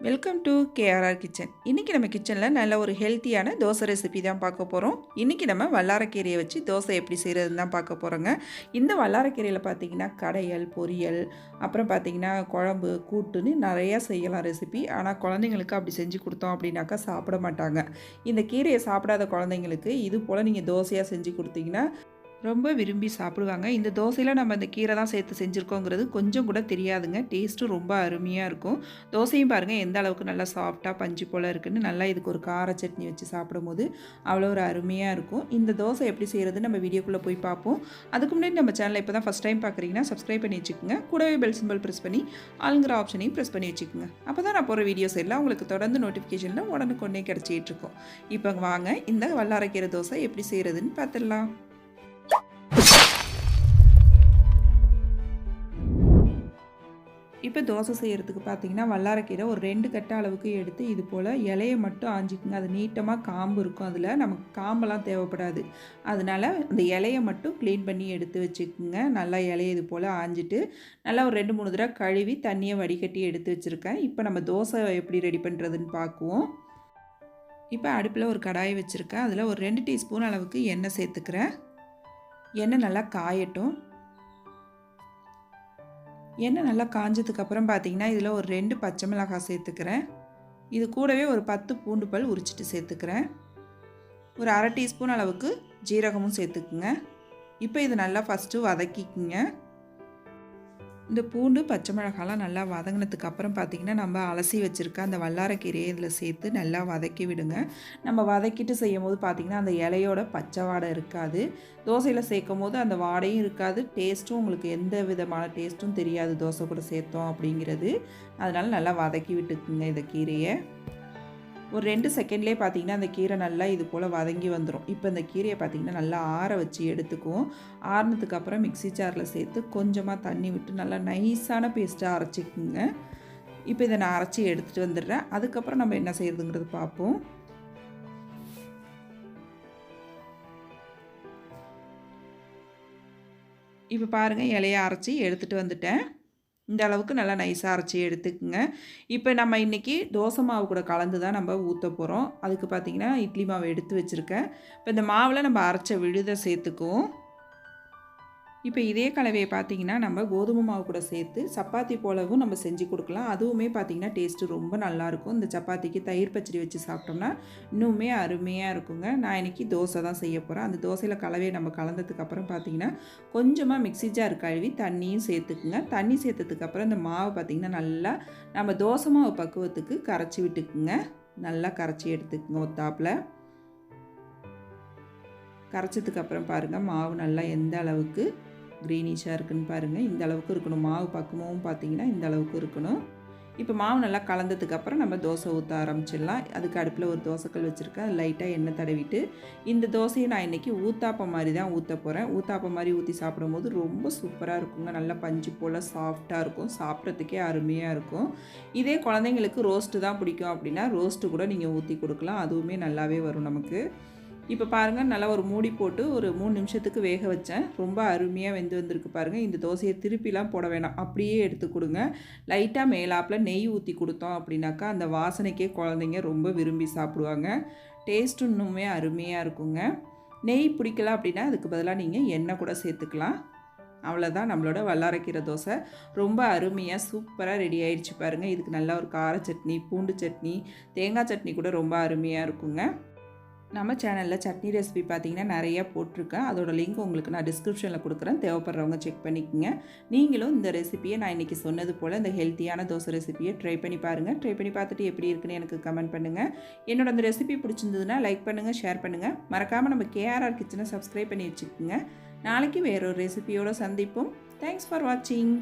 Welcome to KRR kitchen இன்றைக்கி நம்ம கிச்சனில் நல்ல ஒரு ஹெல்த்தியான தோசை ரெசிபி தான் பார்க்க போகிறோம் இன்றைக்கி நம்ம வல்லாரக்கீரையை வச்சு தோசை எப்படி செய்கிறதுன்னு தான் பார்க்க போகிறோங்க இந்த வல்லாரக்கீரையில் பார்த்தீங்கன்னா கடையல் பொரியல் அப்புறம் பார்த்தீங்கன்னா குழம்பு கூட்டுன்னு நிறையா செய்யலாம் ரெசிபி ஆனால் குழந்தைங்களுக்கு அப்படி செஞ்சு கொடுத்தோம் அப்படின்னாக்கா சாப்பிட மாட்டாங்க. இந்த கீரையை சாப்பிடாத குழந்தைங்களுக்கு இது போல் நீங்கள் தோசையாக செஞ்சு கொடுத்தீங்கன்னா ரொம்ப விரும்பி சாப்பிடுவாங்க. இந்த தோசையில் நம்ம இந்த கீரை தான் சேர்த்து செஞ்சுருக்கோங்கிறது கொஞ்சம் கூட தெரியாதுங்க. டேஸ்ட்டும் ரொம்ப அருமையாக இருக்கும். தோசையும் பாருங்கள் எந்த அளவுக்கு நல்லா சாஃப்டாக பஞ்சு போல் இருக்குன்னு நல்லா இதுக்கு ஒரு கார சட்னி வச்சு சாப்பிடும்போது அவ்வளோ ஒரு அருமையாக இருக்கும். இந்த தோசை எப்படி செய்கிறது நம்ம வீடியோக்குள்ளே போய் பார்ப்போம். அதுக்கு முன்னாடி நம்ம சேனலை இப்போ தான் ஃபஸ்ட் டைம் பார்க்குறீங்கன்னா சப்ஸ்கிரைப் பண்ணி வச்சுக்கோங்க. கூடவே பெல் சிம்பிள் ப்ரெஸ் பண்ணி ஆளுங்கிற ஆப்ஷனையும் ப்ரெஸ் பண்ணி வச்சுக்கோங்க. அப்போ தான் நான் போகிற வீடியோஸ் எல்லாம் உங்களுக்கு தொடர்ந்து நோட்டிஃபிகேஷனில் உடனுக்குடனே கிடச்சிட்டு இருக்கும். இப்போ வாங்க இந்த வல்லாரக்கீரை தோசை எப்படி செய்கிறதுன்னு பார்த்துடலாம். இப்போ தோசை செய்கிறதுக்கு பார்த்தீங்கன்னா வல்லாரக்கீரை ஒரு ரெண்டு கட்ட அளவுக்கு எடுத்து இது போல் இலையை மட்டும் ஆஞ்சிக்குங்க. அது நீட்டமாக காம்பு இருக்கும் அதில். நமக்கு காம்பெல்லாம் தேவைப்படாது. அதனால் அந்த இலையை மட்டும் க்ளீன் பண்ணி எடுத்து வச்சுக்கோங்க. நல்லா இலையை இது போல் ஆஞ்சிட்டு நல்லா ஒரு ரெண்டு மூணு தடவை கழுவி தண்ணியை வடிகட்டி எடுத்து வச்சுருக்கேன். இப்போ நம்ம தோசை எப்படி ரெடி பண்ணுறதுன்னு பார்க்குவோம். இப்போ அடுப்பில் ஒரு கடாயை வச்சுருக்கேன். அதில் ஒரு ரெண்டு டீஸ்பூன் அளவுக்கு எண்ணெய் சேர்த்துக்கிறேன். எண்ணெய் நல்லா காயட்டும். எண்ணெய் நல்லா காஞ்சதுக்கப்புறம் பார்த்தீங்கன்னா இதில் ஒரு ரெண்டு பச்சை மிளகாய் சேர்த்துக்கிறேன். இது கூடவே ஒரு பத்து பூண்டு பல் உரிச்சிட்டு சேர்த்துக்கிறேன். ஒரு அரை டீஸ்பூன் அளவுக்கு ஜீரகமும் சேர்த்துக்குங்க. இப்போ இது நல்லா ஃபஸ்ட்டு வதக்கிக்குங்க. இந்த பூண்டு பச்சை மிளகாலாம் நல்லா வதங்கினதுக்கு அப்புறம் பார்த்திங்கன்னா நம்ம அலசி வச்சுருக்க அந்த வல்லாரக்கீரையை இதில் சேர்த்து நல்லா வதக்கி விடுங்க. நம்ம வதக்கிட்டு செய்யும் போது பார்த்திங்கன்னா அந்த இலையோட பச்சை வாடை இருக்காது. தோசையில் சேர்க்கும் போது அந்த வாடையும் இருக்காது. டேஸ்ட்டும் உங்களுக்கு எந்த விதமான டேஸ்ட்டும் தெரியாது. தோசை கூட சேர்த்தோம் அப்படிங்கிறது. அதனால் நல்லா வதக்கி விட்டுக்குங்க இந்த கீரையை. ஒரு ரெண்டு செகண்ட்லேயே பார்த்தீங்கன்னா அந்த கீரை நல்லா இது போல் வதங்கி வந்துடும் இப்போ இந்த கீரையை பார்த்திங்கன்னா நல்லா ஆற வச்சு எடுத்துக்குவோம். ஆறுனதுக்கு அப்புறம் மிக்சி ஜாரில் சேர்த்து கொஞ்சமாக தண்ணி விட்டு நல்லா நைஸான பேஸ்ட்டாக அரைச்சிக்குங்க. இப்போ இதை நான் அரைச்சி எடுத்துகிட்டு வந்துடுறேன். அதுக்கப்புறம் நம்ம என்ன செய்யறதுங்கிறது பார்ப்போம். இப்போ பாருங்கள் இலையை அரைச்சி எடுத்துகிட்டு வந்துட்டேன். இந்த அளவுக்கு நல்லா நைஸாக அரைச்சி எடுத்துக்குங்க. இப்போ நம்ம இன்றைக்கி தோசை மாவு கூட கலந்து தான் நம்ம ஊற்ற போகிறோம் அதுக்கு பார்த்திங்கன்னா இட்லி மாவு எடுத்து வச்சுருக்கேன். இப்போ இந்த மாவில் நம்ம அரைச்ச விழுதை சேர்த்துக்குவோம். இப்போ இதே கலவையை பார்த்தீங்கன்னா நம்ம கோதுமை மாவு கூட சேர்த்து சப்பாத்தி போலவும் நம்ம செஞ்சு கொடுக்கலாம். அதுவுமே பார்த்திங்கன்னா டேஸ்ட்டு ரொம்ப நல்லாயிருக்கும் இந்த சப்பாத்திக்கு தயிர் பச்சடி வச்சு சாப்பிட்டோம்னா இன்னுமே அருமையாக இருக்குங்க. நான் இன்றைக்கி தோசை தான் செய்ய போகிறேன் அந்த தோசையில் கலவையை நம்ம கலந்ததுக்கப்புறம் பார்த்திங்கன்னா கொஞ்சமாக மிக்சி ஜார் கழுவி தண்ணியும் சேர்த்துக்குங்க. தண்ணி சேர்த்ததுக்கப்புறம் இந்த மாவு பார்த்திங்கன்னா நல்லா நம்ம தோசை மாவு பக்குவத்துக்கு கரைச்சி விட்டுக்குங்க. நல்லா கரைச்சி எடுத்துக்குங்க ஒத்தாப்பில். கரைச்சதுக்கப்புறம் பாருங்கள் மாவு நல்லா எந்த அளவுக்கு க்ரீனிஷாக இருக்குன்னு பாருங்கள் இந்த அளவுக்கு இருக்கணும். மாவு பக்குவமும் பார்த்தீங்கன்னா இந்த அளவுக்கு இருக்கணும். இப்போ மாவு நல்லா கலந்ததுக்கப்புறம் நம்ம தோசை ஊற்ற ஆரம்பிச்சிடலாம். அதுக்கு அடுப்பில் ஒரு தோசைக்கல் வச்சுருக்கேன். லைட்டாக எண்ணெய் தடவிட்டு இந்த தோசையை நான் இன்றைக்கி ஊத்தாப்பம் மாதிரி தான் ஊற்ற போகிறேன் ஊத்தாப்பம் மாதிரி ஊற்றி சாப்பிடும்போது ரொம்ப சூப்பராக இருக்குங்க. நல்லா பஞ்சு போல் சாஃப்டாக இருக்கும். சாப்பிட்றதுக்கே அருமையாக இருக்கும். இதே குழந்தைங்களுக்கு ரோஸ்ட்டு தான் பிடிக்கும் அப்படின்னா ரோஸ்ட்டு கூட நீங்கள் ஊற்றி கொடுக்கலாம். அதுவுமே நல்லாவே வரும் நமக்கு. இப்போ பாருங்கள் நல்லா ஒரு மூடி போட்டு ஒரு மூணு நிமிஷத்துக்கு வேக வச்சேன். ரொம்ப அருமையாக வெந்து வந்திருக்கு பாருங்கள் இந்த தோசையை திருப்பிலாம் போட வேணாம். அப்படியே எடுத்து கொடுங்க. லைட்டாக மேலாப்பில் நெய் ஊற்றி கொடுத்தோம் அப்படின்னாக்கா அந்த வாசனைக்கே குழந்தைங்க ரொம்ப விரும்பி சாப்பிடுவாங்க. டேஸ்ட்டு இன்னுமே அருமையாக இருக்குங்க. நெய் பிடிக்கல அப்படின்னா அதுக்கு பதிலாக நீங்கள் எண்ணெய் கூட சேர்த்துக்கலாம். அவ்வளோதான் நம்மளோட வல்லாரக்கீரை தோசை. ரொம்ப அருமையாக சூப்பராக ரெடி ஆயிடுச்சு பாருங்கள் இதுக்கு நல்லா ஒரு கார சட்னி பூண்டு சட்னி தேங்காய் சட்னி கூட ரொம்ப அருமையாக இருக்குங்க. நம்ம சேனலில் சட்னி ரெசிபி பார்த்தீங்கன்னா நிறைய போட்டிருக்கேன். அதோட லிங்க் உங்களுக்கு நான் டிஸ்கிரிப்ஷனில் கொடுக்குறேன். தேவைப்படுறவங்க செக் பண்ணிக்கோங்க. நீங்களும் இந்த ரெசிபியை நான் இன்றைக்கி சொன்னது போல் இந்த ஹெல்த்தியான தோசை ரெசிபியை ட்ரை பண்ணி பாருங்கள் ட்ரை பண்ணி பார்த்துட்டு எப்படி இருக்குன்னு எனக்கு கமெண்ட் பண்ணுங்கள் என்னோட அந்த ரெசிபி பிடிச்சிருந்ததுன்னா லைக் பண்ணுங்கள் ஷேர் பண்ணுங்கள் மறக்காமல் நம்ம கேஆர்ஆர் கிச்சனை சப்ஸ்கிரைப் பண்ணி வச்சுக்கோங்க. நாளைக்கு வேறொரு ரெசிபியோடு சந்திப்போம். தேங்க்ஸ் ஃபார் வாட்சிங்